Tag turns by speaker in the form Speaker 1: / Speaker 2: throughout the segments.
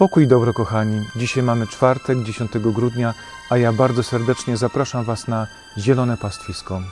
Speaker 1: Pokój dobro, kochani. Dzisiaj mamy czwartek, 10 grudnia, a ja bardzo serdecznie zapraszam Was na Zielone Pastwisko.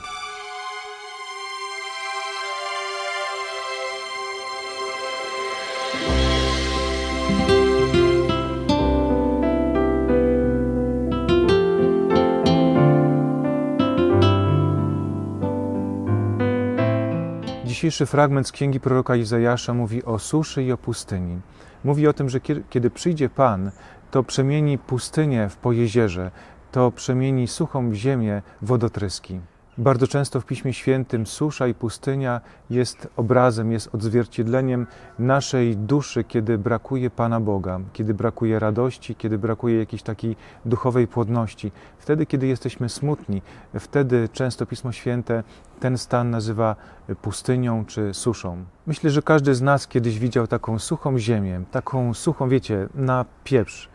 Speaker 1: Dzisiejszy fragment z księgi proroka Izajasza mówi o suszy i o pustyni. Mówi o tym, że kiedy- przyjdzie Pan, to przemieni pustynię w pojezierze, to przemieni suchą ziemię w wodotryski. Bardzo często w Piśmie Świętym susza i pustynia jest obrazem, jest odzwierciedleniem naszej duszy, kiedy brakuje Pana Boga, kiedy brakuje radości, kiedy brakuje jakiejś takiej duchowej płodności. Wtedy, kiedy jesteśmy smutni, wtedy często Pismo Święte ten stan nazywa pustynią czy suszą. Myślę, że każdy z nas kiedyś widział taką suchą ziemię, taką suchą, wiecie, na pieprz.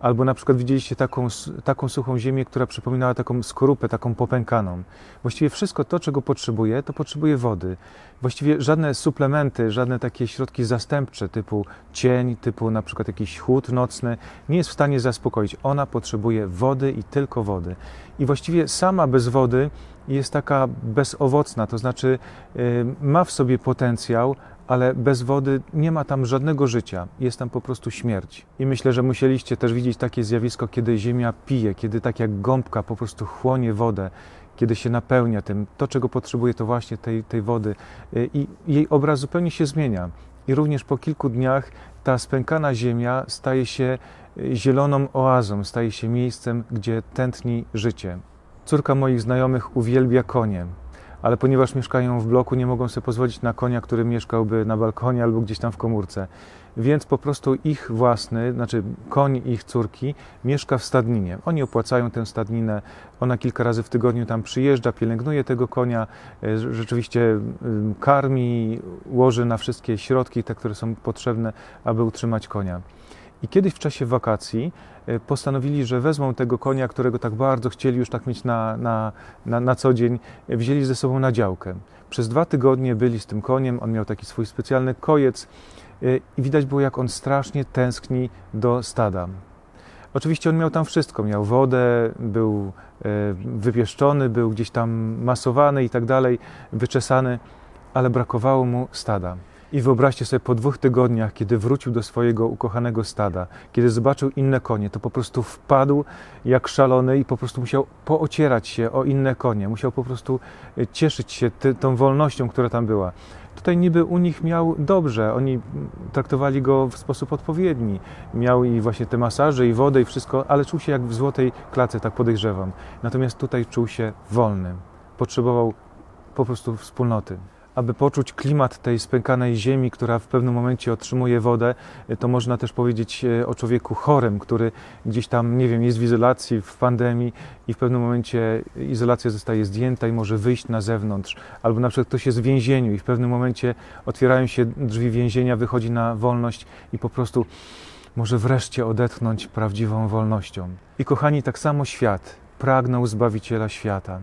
Speaker 1: Albo na przykład widzieliście taką, taką suchą ziemię, która przypominała taką skorupę, taką popękaną. Właściwie wszystko to, czego potrzebuje, to potrzebuje wody. Właściwie żadne suplementy, żadne takie środki zastępcze typu cień, typu na przykład jakiś chłód nocny nie jest w stanie zaspokoić. Ona potrzebuje wody i tylko wody. I właściwie sama bez wody jest taka bezowocna, to znaczy y, ma w sobie potencjał, ale bez wody nie ma tam żadnego życia, jest tam po prostu śmierć. I myślę, że musieliście też widzieć takie zjawisko, kiedy ziemia pije, kiedy tak jak gąbka po prostu chłonie wodę, kiedy się napełnia tym. To, czego potrzebuje, to właśnie tej, tej wody. I jej obraz zupełnie się zmienia. I również po kilku dniach ta spękana ziemia staje się y, zieloną oazą, staje się miejscem, gdzie tętni życie. Córka moich znajomych uwielbia konie, ale ponieważ mieszkają w bloku, nie mogą sobie pozwolić na konia, który mieszkałby na balkonie albo gdzieś tam w komórce. Więc po prostu ich własny, znaczy koń ich córki, mieszka w stadninie. Oni opłacają tę stadninę. Ona kilka razy w tygodniu tam przyjeżdża, pielęgnuje tego konia, e, rz- rzeczywiście karmi, łoży na wszystkie środki, te, które są potrzebne, aby utrzymać konia. I kiedyś w czasie wakacji e, postanowili, że wezmą tego konia, którego tak bardzo chcieli już tak mieć na, na, na, na co dzień, e, wzięli ze sobą na działkę. Przez dwa tygodnie byli z tym koniem, on miał taki swój specjalny kojec e, i widać było, jak on strasznie tęskni do stada. Oczywiście on miał tam wszystko, miał wodę, był wypieszczony, był gdzieś tam masowany i tak dalej, wyczesany, ale brakowało mu stada. I wyobraźcie sobie, po dwóch tygodniach, kiedy wrócił do swojego ukochanego stada, kiedy zobaczył inne konie, to po prostu wpadł jak szalony i po prostu musiał poocierać się o inne konie. Musiał po prostu e, cieszyć się tą wolnością, która tam była. Tutaj niby u nich miał dobrze, oni traktowali go w sposób odpowiedni. Miał i właśnie te masaże, i wodę, i wszystko, ale czuł się jak w złotej klatce, tak podejrzewam. Natomiast tutaj czuł się wolny. Potrzebował po prostu wspólnoty. Aby poczuć klimat tej spękanej ziemi, która w pewnym momencie otrzymuje wodę, to można też powiedzieć e, o człowieku chorym, który gdzieś tam, nie wiem, jest w izolacji, w pandemii i w pewnym momencie izolacja zostaje zdjęta i może wyjść na zewnątrz. Albo na przykład ktoś jest w więzieniu i w pewnym momencie otwierają się drzwi więzienia, wychodzi na wolność i po prostu może wreszcie odetchnąć prawdziwą wolnością. I kochani, tak samo świat pragnął Zbawiciela świata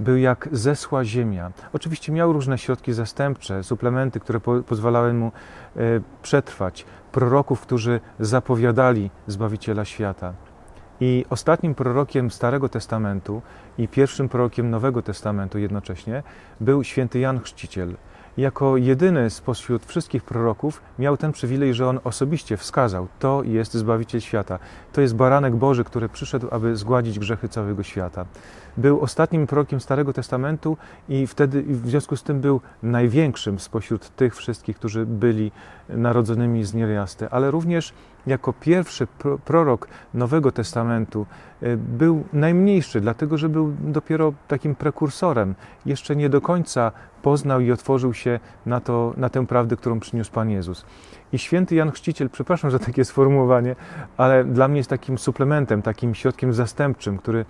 Speaker 1: był jak zesła ziemia. Oczywiście miał różne środki zastępcze, suplementy, które po, pozwalały mu e, przetrwać, proroków, którzy zapowiadali Zbawiciela świata. I ostatnim prorokiem Starego Testamentu i pierwszym prorokiem Nowego Testamentu jednocześnie był święty Jan Chrzciciel. Jako jedyny spośród wszystkich proroków miał ten przywilej, że on osobiście wskazał: To jest Zbawiciel świata. To jest baranek Boży, który przyszedł, aby zgładzić grzechy całego świata. Był ostatnim prorokiem Starego Testamentu i wtedy w związku z tym był największym spośród tych wszystkich, którzy byli narodzonymi z niewiasty, ale również jako pierwszy pro- prorok Nowego Testamentu e, był najmniejszy, dlatego że był dopiero takim prekursorem. Jeszcze nie do końca poznał i otworzył się na, to, na tę prawdę, którą przyniósł Pan Jezus. I święty Jan Chrzciciel, przepraszam za takie sformułowanie, ale dla mnie jest takim suplementem, takim środkiem zastępczym, który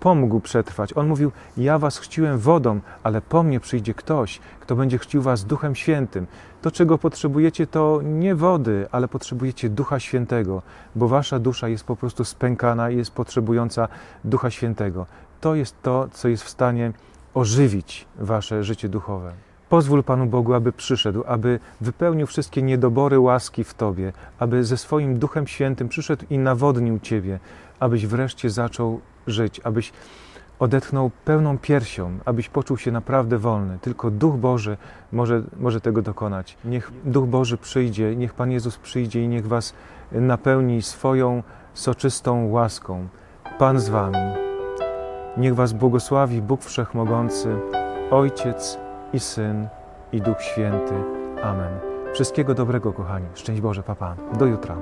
Speaker 1: pomógł przetrwać. On mówił: Ja was chrzciłem wodą, ale po mnie przyjdzie ktoś, kto będzie chrzcił was Duchem Świętym. To, czego potrzebujecie, to nie wody, ale potrzebujecie Ducha Świętego, bo wasza dusza jest po prostu spękana i jest potrzebująca Ducha Świętego. To jest to, co jest w stanie ożywić wasze życie duchowe. Pozwól Panu Bogu, aby przyszedł, aby wypełnił wszystkie niedobory łaski w Tobie, aby ze swoim Duchem Świętym przyszedł i nawodnił Ciebie, abyś wreszcie zaczął żyć, abyś odetchnął pełną piersią, abyś poczuł się naprawdę wolny. Tylko Duch Boży może, może tego dokonać. Niech Duch Boży przyjdzie, niech Pan Jezus przyjdzie i niech Was napełni swoją soczystą łaską. Pan z Wami. Niech Was błogosławi Bóg Wszechmogący, Ojciec i Syn i Duch Święty. Amen. Wszystkiego dobrego, kochani. Szczęść Boże, papa. Do jutra.